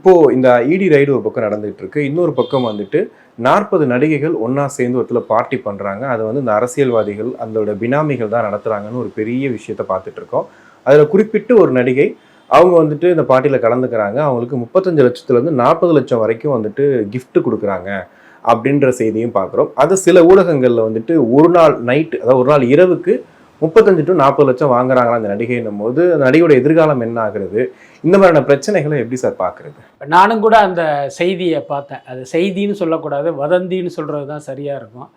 இப்போ இந்த இடி ரைடு ஒரு பக்கம் நடந்துட்டு இருக்கு இன்னொரு பக்கம் வந்துட்டு நாற்பது நடிகைகள் ஒன்றா சேர்ந்து ஒருத்தில் பார்ட்டி பண்றாங்க. அதை வந்து இந்த அரசியல்வாதிகள் அதோட பினாமிகள் தான் நடத்துறாங்கன்னு ஒரு பெரிய விஷயத்த பார்த்துட்டு இருக்கோம் அதில் குறிப்பிட்டு ஒரு நடிகை அவங்க வந்துட்டு இந்த பார்ட்டியில் கலந்துக்கிறாங்க. அவங்களுக்கு முப்பத்தஞ்சு லட்சத்துலேருந்து நாற்பது லட்சம் வரைக்கும் வந்துட்டு கிஃப்ட் கொடுக்குறாங்க அப்படின்ற செய்தியும் பார்க்குறோம். அது சில ஊடகங்களில் வந்துட்டு ஒரு நாள் நைட் அதாவது ஒரு நாள் இரவுக்கு முப்பத்தஞ்சு டு நாற்பது லட்சம் வாங்குறாங்களா அந்த நடிகைன்னும் போது அந்த நடிகையோட எதிர்காலம் என்ன ஆகுறது? இந்த மாதிரியான பிரச்சனைகளை எப்படி சார் பார்க்குறது? நானும் கூட அந்த செய்தியை பார்த்தேன். அது செய்தின்னு சொல்லக்கூடாது வதந்தின்னு சொல்கிறது தான் சரியாக இருக்கும்.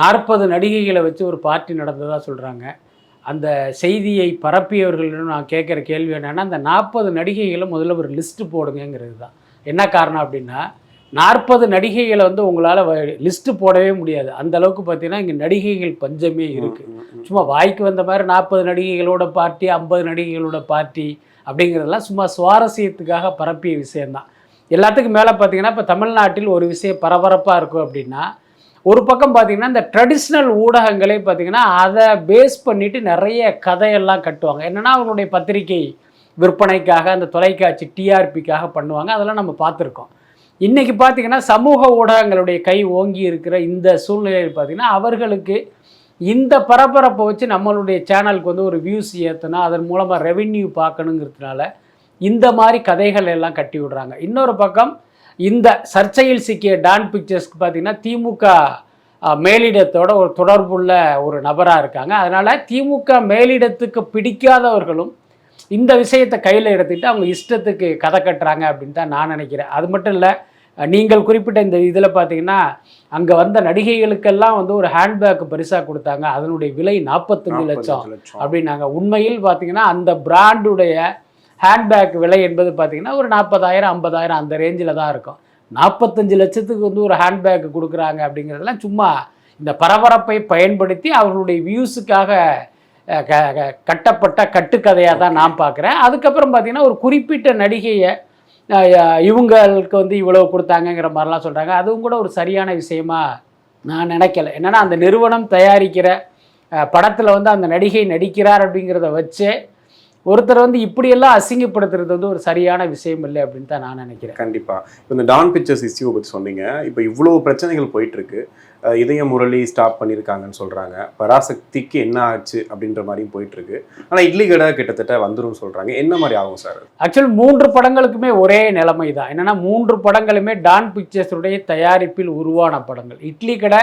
நாற்பது நடிகைகளை வச்சு ஒரு பார்ட்டி நடந்ததாக சொல்கிறாங்க அந்த செய்தியை பரப்பியவர்களிடம் நான் கேட்குற கேள்வி என்னென்னா அந்த நாற்பது நடிகைகளை முதல்ல ஒரு லிஸ்ட்டு போடுங்கங்கிறது தான். என்ன காரணம் அப்படின்னா நாற்பது நடிகைகளை வந்து உங்களால் லிஸ்ட்டு போடவே முடியாது. அந்த அளவுக்கு பார்த்தீங்கன்னா இங்கே நடிகைகள் பஞ்சமே இருக்குது சும்மா வாய்க்கு வந்த மாதிரி நாற்பது நடிகைகளோட பார்ட்டி ஐம்பது நடிகைகளோட பார்ட்டி அப்படிங்கிறதெல்லாம் சும்மா சுவாரஸ்யத்துக்காக பரப்பிய விஷயந்தான் எல்லாத்துக்கும் மேலே பார்த்தீங்கன்னா இப்போ தமிழ்நாட்டில் ஒரு விஷயம் பரபரப்பாக இருக்கும் அப்படின்னா ஒரு பக்கம் பார்த்தீங்கன்னா இந்த ட்ரெடிஷ்னல் ஊடகங்களே பார்த்தீங்கன்னா அதை பேஸ் பண்ணிட்டு நிறைய கதையெல்லாம் கட்டுவாங்க. என்னென்னா அவங்களுடைய பத்திரிகை விற்பனைக்காக அந்த தொலைக்காட்சி டிஆர்பிக்காக பண்ணுவாங்க. அதெல்லாம் நம்ம பார்த்துருக்கோம். இன்றைக்கி பார்த்தீங்கன்னா சமூக ஊடகங்களுடைய கை ஓங்கி இருக்கிற இந்த சூழ்நிலையில் பார்த்தீங்கன்னா அவர்களுக்கு இந்த பரபரப்பை வச்சு நம்மளுடைய சேனலுக்கு வந்து ஒரு வியூஸ் ஏற்றணும் அதன் மூலமாக ரெவென்யூ பார்க்கணுங்கிறதுனால இந்த மாதிரி கதைகள் எல்லாம் கட்டி விடுறாங்க. இன்னொரு பக்கம் இந்த சர்ச்சையில் சிக்கிய டான் பிக்சர்ஸ்க்கு பார்த்தீங்கன்னா திமுக மேலிடத்தோட ஒரு தொடர்புள்ள ஒரு நபராக இருக்காங்க. அதனால் திமுக மேலிடத்துக்கு பிடிக்காதவர்களும் இந்த விஷயத்தை கையில் எடுத்துக்கிட்டு அவங்க இஷ்டத்துக்கு கதை கட்டுறாங்க அப்படின்னு தான் நான் நினைக்கிறேன். அது மட்டும் இல்லை நீங்கள் குறிப்பிட்ட இந்த இதில் பார்த்தீங்கன்னா அங்கே வந்த நடிகைகளுக்கெல்லாம் வந்து ஒரு ஹேண்ட்பேக் பரிசாக கொடுத்தாங்க. அதனுடைய விலை நாற்பத்தஞ்சு லட்சம் அப்படின்னாங்க. உண்மையில் பார்த்தீங்கன்னா அந்த பிராண்டுடைய ஹேண்ட்பேக் விலை என்பது பார்த்தீங்கன்னா ஒரு நாற்பதாயிரம் ஐம்பதாயிரம் அந்த ரேஞ்சில் தான் இருக்கும். நாற்பத்தஞ்சு லட்சத்துக்கு வந்து ஒரு ஹேண்ட்பேக் கொடுக்குறாங்க அப்படிங்கிறதெல்லாம் சும்மா இந்த பரபரப்பை பயன்படுத்தி அவர்களுடைய வியூஸுக்காக கட்டப்பட்ட கட்டுக்கதையாக தான் நான் பார்க்குறேன் அதுக்கப்புறம் பார்த்தீங்கன்னா ஒரு குறிப்பிட்ட நடிகையை இவங்களுக்கு வந்து இவ்வளவு கொடுத்தாங்கங்கிற மாதிரிலாம் சொல்கிறாங்க அதுவும் கூட ஒரு சரியான விஷயமா நான் நினைக்கல. என்னென்னா அந்த நிறுவனம் தயாரிக்கிற படத்தில் வந்து அந்த நடிகை நடிக்கிறார் அப்படிங்கிறத வச்சே ஒருத்தர் வந்து இப்படியெல்லாம் அசிங்கப்படுத்துறது வந்து ஒரு சரியான விஷயம் இல்லை அப்படின்னு தான் நான் நினைக்கிறேன். கண்டிப்பா. இப்போ இந்த டான் பிக்சர்ஸ் இஷ்யூ பற்றி சொன்னீங்க. இப்போ இவ்வளவு பிரச்சனைகள் போயிட்டு இருக்கு அஹ் இதய முரளி ஸ்டாப் பண்ணியிருக்காங்கன்னு சொல்றாங்க. பராசக்திக்கு என்ன ஆச்சு அப்படின்ற மாதிரியும் போயிட்டு இருக்கு ஆனா இட்லி கடை கிட்டத்தட்ட வந்துரும் சொல்றாங்க. என்ன மாதிரி ஆகும் சார்? ஆக்சுவல் மூன்று படங்களுக்குமே ஒரே நிலைமை தான். என்னென்னா மூன்று படங்களுமே டான் பிக்சர்ஸுடைய தயாரிப்பில் உருவான படங்கள். இட்லி கடை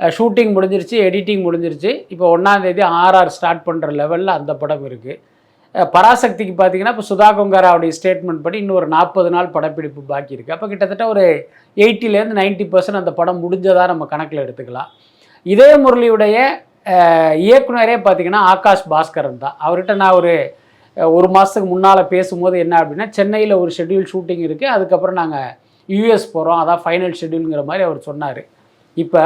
ஷூட்டிங் முடிஞ்சிருச்சு எடிட்டிங் முடிஞ்சிருச்சு. இப்போ ஒன்றாந்தேதி ஆர்ஆர் ஸ்டார்ட் பண்ணுற லெவலில் அந்த படம் இருக்குது பராசக்திக்கு பார்த்தீங்கன்னா இப்போ சுதா கொங்காராவுடைய ஸ்டேட்மெண்ட் படி இன்னும் ஒரு நாற்பது நாள் படப்பிடிப்பு பாக்கி இருக்குது அப்போ கிட்டத்தட்ட ஒரு எயிட்டிலேருந்து நைன்ட்டி பர்சன்ட் அந்த படம் முடிஞ்சதாக நம்ம கணக்கில் எடுத்துக்கலாம். இதே முரளியுடைய இயக்குனரே பார்த்தீங்கன்னா ஆகாஷ் பாஸ்கரன் தான். அவர்கிட்ட நான் ஒரு ஒரு மாதத்துக்கு முன்னால் பேசும்போது என்ன அப்படின்னா சென்னையில் ஒரு ஷெட்யூல் ஷூட்டிங் இருக்குது அதுக்கப்புறம் நாங்கள் யூஎஸ் போகிறோம் அதான் ஃபைனல் ஷெட்யூலுங்கிற மாதிரி அவர் சொன்னார். இப்போ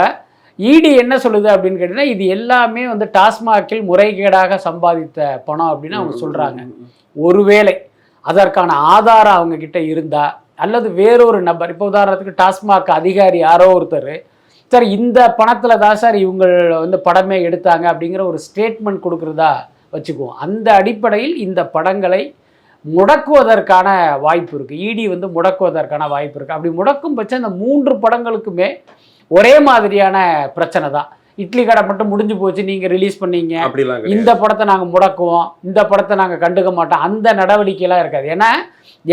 இடி என்ன சொல்லுது அப்படின்னு கேட்டிங்கன்னா இது எல்லாமே வந்து டாஸ்மாகில் முறைகேடாக சம்பாதித்த பணம் அப்படின்னு அவங்க சொல்கிறாங்க ஒருவேளை அதற்கான ஆதாரம் அவங்க கிட்ட இருந்தா அல்லது வேறொரு நபர் இப்போ உதாரணத்துக்கு டாஸ்மாக் அதிகாரி யாரோ ஒருத்தர் சார் இந்த பணத்தில் தான் சார் இவங்க வந்து படமே எடுத்தாங்க அப்படிங்கிற ஒரு ஸ்டேட்மெண்ட் கொடுக்குறதா வச்சுக்குவோம். அந்த அடிப்படையில் இந்த படங்களை முடக்குவதற்கான வாய்ப்பு இருக்குது இடி வந்து முடக்குவதற்கான வாய்ப்பு இருக்குது அப்படி முடக்கும் பட்சம் இந்த மூன்று படங்களுக்குமே ஒரே மாதிரியான பிரச்சனை தான். இட்லி கடை மட்டும் முடிஞ்சு போச்சு நீங்கள் ரிலீஸ் பண்ணீங்க. இந்த படத்தை நாங்கள் முடக்குவோம் இந்த படத்தை நாங்கள் கண்டுக்க மாட்டோம் அந்த நடவடிக்கையெல்லாம் இருக்காது. ஏன்னா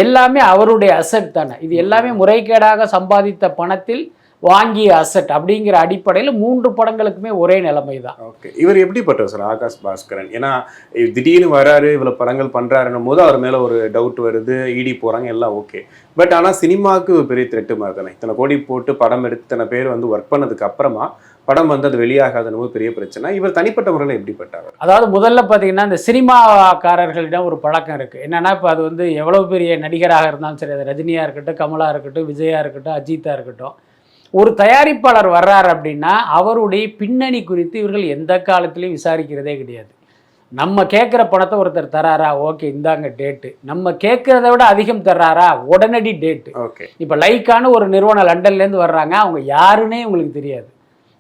எல்லாமே அவருடைய அசட் தானே. இது எல்லாமே முறைகேடாக சம்பாதித்த பணத்தில் வாங்கிய அசட் அப்படிங்கிற அடிப்படையில் மூன்று படங்களுக்குமே ஒரே நிலைமை தான் ஓகே இவர் எப்படிப்பட்டவர் சார்? ஆகாஷ் பாஸ்கரன். ஏன்னா திடீர்னு வராரு இவ்வளவு படங்கள் பண்றாருன்னும் போது அவர் மேல ஒரு டவுட் வருது இடி போறாங்க எல்லாம் ஓகே பட் ஆனா சினிமாவுக்கு பெரிய த்ரெட்டு மாதிரி தானே இத்தனை கோடி போட்டு படம் எடுத்து இத்தனை பேர் வந்து ஒர்க் பண்ணதுக்கு அப்புறமா படம் வந்து அது வெளியாகாதுன்னு போது பெரிய பிரச்சனை. இவர் தனிப்பட்ட முறையில் எப்படிப்பட்டவர்? அதாவது முதல்ல பார்த்தீங்கன்னா இந்த சினிமாக்காரர்களிடம் ஒரு பழக்கம் இருக்குது என்னன்னா இப்போ அது வந்து எவ்வளோ பெரிய நடிகராக இருந்தாலும் சரி அது ரஜினியாக இருக்கட்டும் கமலா இருக்கட்டும் விஜயா இருக்கட்டும் அஜித்தா இருக்கட்டும். ஒரு தயாரிப்பாளர் வர்றார் அப்படின்னா அவருடைய பின்னணி குறித்து இவர்கள் எந்த காலத்திலையும் விசாரிக்கிறதே கிடையாது. நம்ம கேட்குற பணத்தை ஒருத்தர் தராரா? ஓகே இந்தாங்க டேட்டு நம்ம கேட்குறத விட அதிகம் தர்றாரா? உடனடி டேட்டு ஓகே. இப்போ லைக்கான ஒரு நிறுவனம் லண்டன்லேருந்து வர்றாங்க அவங்க யாருன்னே உங்களுக்கு தெரியாது.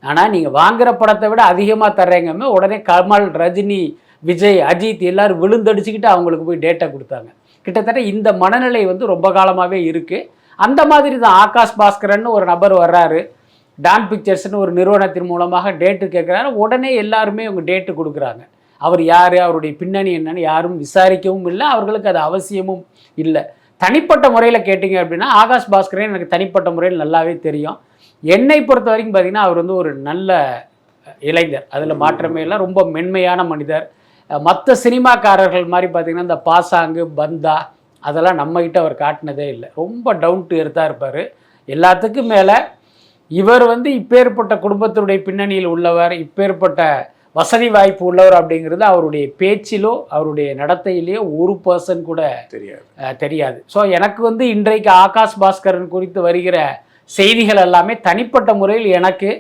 ஆனால் நீங்கள் வாங்குற படத்தை விட அதிகமாக தர்றீங்கமே உடனே கமல் ரஜினி விஜய் அஜித் எல்லாரும் விழுந்தடிச்சுக்கிட்டு அவங்களுக்கு போய் டேட்டா கொடுத்தாங்க. கிட்டத்தட்ட இந்த மனநிலை வந்து ரொம்ப காலமாகவே இருக்குது அந்த மாதிரி தான் ஆகாஷ் பாஸ்கரன் ஒரு நபர் வர்றாரு. டான் பிக்சர்ஸ்னு ஒரு நிறுவனத்தின் மூலமாக டேட்டு கேட்குறாரு உடனே எல்லாருமே அவங்க டேட்டு கொடுக்குறாங்க. அவர் யார்? அவருடைய பின்னணி என்னன்னு யாரும் விசாரிக்கவும் இல்லை. அவர்களுக்கு அது அவசியமும் இல்லை. தனிப்பட்ட முறையில் கேட்டிங்க அப்படின்னா ஆகாஷ் பாஸ்கரன் எனக்கு தனிப்பட்ட முறையில் நல்லாவே தெரியும். என்னை பொறுத்த வரைக்கும் பார்த்தீங்கன்னா அவர் வந்து ஒரு நல்ல இளைஞர். அதில் மாற்றமே இல்லை. ரொம்ப மென்மையான மனிதர். மற்ற சினிமாக்காரர்கள் மாதிரி பார்த்திங்கன்னா இந்த பாசாங்கு பந்தா அதெல்லாம் நம்மகிட்ட அவர் காட்டினதே இல்லை. ரொம்ப டவுன் டு எர்த்தாக இருப்பார். எல்லாத்துக்கும் மேலே இவர் வந்து இப்பேற்பட்ட குடும்பத்தினுடைய பின்னணியில் உள்ளவர் இப்பேற்பட்ட வசதி வாய்ப்பு உள்ளவர் அப்படிங்கிறது அவருடைய பேச்சிலோ அவருடைய நடத்தையிலேயோ ஒரு பர்சன் கூட தெரியாது. தெரியாது. ஸோ எனக்கு வந்து இன்றைக்கு ஆகாஷ் பாஸ்கரன் குறித்து வருகிற செய்திகள் எல்லாமே தனிப்பட்ட முறையில் எனக்கு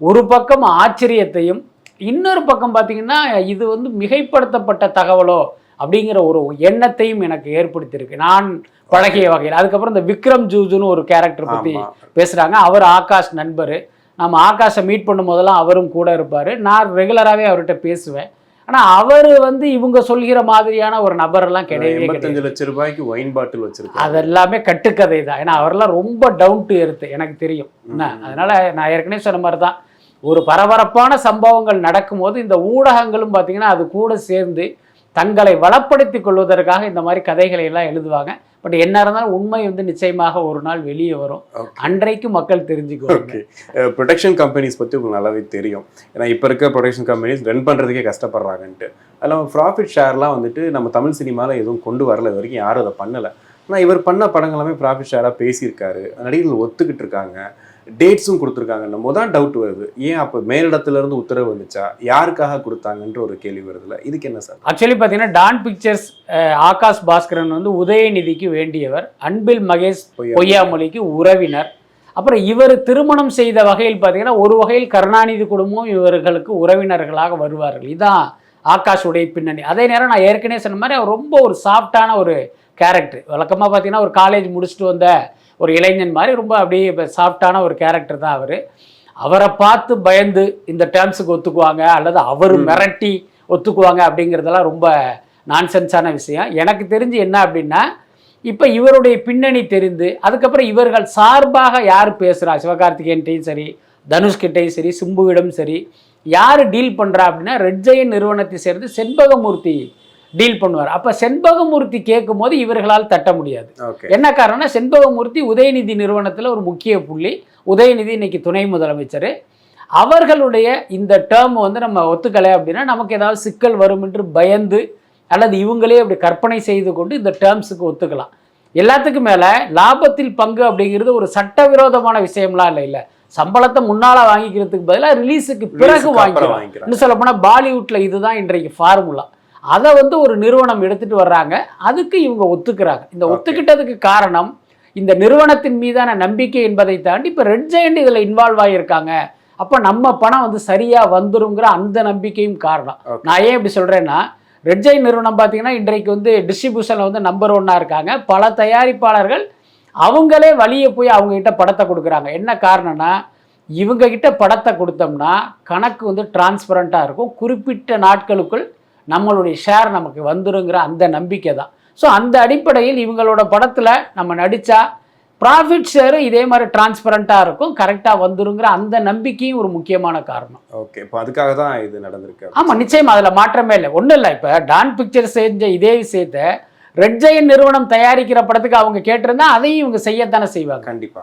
ஒரு பக்கம் ஆச்சரியத்தையும் இன்னொரு பக்கம் பார்த்தீங்கன்னா இது வந்து மிகைப்படுத்தப்பட்ட தகவலோ அப்படிங்கிற ஒரு எண்ணத்தையும் எனக்கு ஏற்படுத்தியிருக்கு. நான் பழகிய வகையில். அதுக்கப்புறம் இந்த விக்ரம் ஜூஜுன்னு ஒரு கேரக்டர் பற்றி பேசுகிறாங்க அவர் ஆகாஷ் நண்பர். நம்ம ஆகாஷை மீட் பண்ணும் போதெல்லாம் அவரும் கூட இருப்பார். நான் ரெகுலராகவே அவர்கிட்ட பேசுவேன். ஆனால் அவர் வந்து இவங்க சொல்கிற மாதிரியான ஒரு நபரெல்லாம் கிடையவே கிடையாது. லட்சம் ரூபாய்க்கு ஒயின் பாட்டில் வச்சிருக்காங்க அதெல்லாமே கட்டுக்கதை தான். ஏன்னா அவரெல்லாம் ரொம்ப டவுன் டு எர்த்து எனக்கு தெரியும். என்ன? அதனால நான் ஏற்கனவே சொன்ன மாதிரி தான். ஒரு பரபரப்பான சம்பவங்கள் நடக்கும்போது இந்த ஊடகங்களும் பார்த்தீங்கன்னா அது கூட சேர்ந்து தங்களை வளப்படுத்திக் கொள்வதற்காக இந்த மாதிரி கதைகளை எல்லாம் எழுதுவாங்க. பட் என்ன இருந்தாலும் உண்மை வந்து நிச்சயமாக ஒரு நாள் வெளியே வரும். அன்றைக்கு மக்கள் தெரிஞ்சுக்குவாங்க. ப்ரொடெக்ஷன் கம்பெனிஸ் பற்றி உங்களுக்கு நல்லாவே தெரியும். ஏன்னா இப்போ இருக்க ப்ரொடக்ஷன் கம்பெனிஸ் ரன் பண்ணுறதுக்கே கஷ்டப்படுறாங்கன்ட்டு. அதில் ப்ராஃபிட் ஷேர்லாம் வந்துட்டு நம்ம தமிழ் சினிமாவில் எதுவும் கொண்டு வரல. இது வரைக்கும் யாரும் அதை பண்ணலை. ஆனால் இவர் பண்ண படங்கள் எல்லாமே ப்ராஃபிட் ஷேராக பேசியிருக்காரு. நடிகர்கள் ஒத்துக்கிட்டு இருக்காங்க. டேட்ஸும் கொடுத்துருக்காங்க நம்ம தான் டவுட் வருது. ஏன் அப்போ மேலிடத்துல இருந்து உத்தரவு வந்துச்சா? யாருக்காக கொடுத்தாங்கன்ற ஒரு கேள்வி வருதுல்ல இதுக்கு என்ன சார்? ஆக்சுவலி பார்த்தீங்கன்னா டான் பிக்சர்ஸ் ஆகாஷ் பாஸ்கரன் வந்து உதயநிதிக்கு வேண்டியவர் அன்பில் மகேஷ் பொய்யா. பொய்யாமொழிக்கு உறவினர். அப்புறம் இவர் திருமணம் செய்த வகையில் பார்த்தீங்கன்னா ஒரு வகையில் கருணாநிதி குடும்பம் இவர்களுக்கு உறவினர்களாக வருவார்கள். இதான் ஆகாஷுடைய பின்னணி. அதே நேரம் நான் ஏற்கனவே சொன்ன மாதிரி அவர் ரொம்ப ஒரு சாஃப்டான ஒரு கேரக்டர் வழக்கமாக பார்த்தீங்கன்னா ஒரு காலேஜ் முடிச்சுட்டு வந்த ஒரு இளைஞன் மாதிரி ரொம்ப அப்படியே இப்போ சாஃப்டான ஒரு கேரக்டர் தான் அவர். அவரை பார்த்து பயந்து இந்த டேர்ம்ஸுக்கு ஒத்துக்குவாங்க அல்லது அவர் மிரட்டி ஒத்துக்குவாங்க அப்படிங்கிறதெல்லாம் ரொம்ப நான்சென்ஸான விஷயம். எனக்கு தெரிஞ்சு என்ன அப்படின்னா இப்போ இவருடைய பின்னணி தெரிந்து அதுக்கப்புறம் இவர்கள் சார்பாக யார் பேசுகிறா சிவகார்த்திகேயன்ட்டையும் சரி தனுஷ்கிட்டையும் சரி சிம்புவிடம் சரி யார் டீல் பண்ணுறா அப்படின்னா ரெட் ஜெயன் நிறுவனத்தை சேர்ந்து செண்பகமூர்த்தி. டீல் பண்ணுவார். அப்போ செண்பகமூர்த்தி கேட்கும் போது இவர்களால் தட்ட முடியாது. என்ன காரணம்னா செண்பகமூர்த்தி உதயநிதி நிறுவனத்தில் ஒரு முக்கிய புள்ளி உதயநிதி இன்னைக்கு துணை முதலமைச்சர். அவர்களுடைய இந்த டேர்ம் வந்து நம்ம ஒத்துக்கலை அப்படின்னா நமக்கு ஏதாவது சிக்கல் வரும் என்று பயந்து அல்லது இவங்களே அப்படி கற்பனை செய்து கொண்டு இந்த டேர்ம்ஸுக்கு ஒத்துக்கலாம். எல்லாத்துக்கும் மேலே லாபத்தில் பங்கு அப்படிங்கிறது ஒரு சட்டவிரோதமான விஷயம்லாம் இல்லை இல்லை. சம்பளத்தை முன்னால் வாங்கிக்கிறதுக்கு பதிலாக ரிலீஸுக்கு பிறகு வாங்கிக்கிறாங்க. இன்னும் சொல்ல போனால் பாலிவுட்டில் இதுதான் இன்றைக்கு ஃபார்முலா அதை வந்து ஒரு நிறுவனம் எடுத்துட்டு வர்றாங்க. அதுக்கு இவங்க ஒத்துக்கிறாங்க. இந்த. ஒத்துக்கிட்டதுக்கு காரணம் இந்த நிறுவனத்தின் மீதான நம்பிக்கை என்பதை தாண்டி இப்போ ரெட் ஜெயண்ட் இதில் இன்வால்வ் ஆகியிருக்காங்க அப்போ நம்ம பணம் வந்து சரியாக வந்துருங்கிற அந்த நம்பிக்கையும் காரணம். நான் ஏன் இப்படி சொல்கிறேன்னா ரெட் ஜெயின் நிறுவனம் பார்த்தீங்கன்னா இன்றைக்கு வந்து டிஸ்ட்ரிபியூஷனில் வந்து நம்பர் ஒன்னாக இருக்காங்க. பல தயாரிப்பாளர்கள் அவங்களே வழியே போய் அவங்ககிட்ட படத்தை கொடுக்குறாங்க. என்ன காரணம்னா இவங்க கிட்ட படத்தை கொடுத்தோம்னா கணக்கு வந்து டிரான்ஸ்பரண்ட்டாக இருக்கும். குறிப்பிட்ட நாட்களுக்குள் நம்மளுடைய ஷேர் நமக்கு வந்துருங்கிற அந்த நம்பிக்கை தான். ஸோ அந்த அடிப்படையில் இவங்களோட படத்தில் நம்ம நடித்தா ப்ராஃபிட் ஷேரும் இதே மாதிரி டிரான்ஸ்பரண்ட்டாக இருக்கும் கரெக்டாக வந்துருங்கிற அந்த நம்பிக்கையும் ஒரு முக்கியமான காரணம். ஓகே இப்போ அதுக்காக தான் இது நடந்திருக்கு. ஆமாம் நிச்சயமா அதில் மாற்றமே இல்லை. ஒன்றும் இல்லை இப்போ டான் பிக்சர் செஞ்ச இதே விஷயத்த ரெட் ஜெயன் நிறுவனம் தயாரிக்கிற படத்துக்கு அவங்க கேட்டிருந்தா அதையும் இவங்க செய்யத்தானே செய்வாங்க. கண்டிப்பா.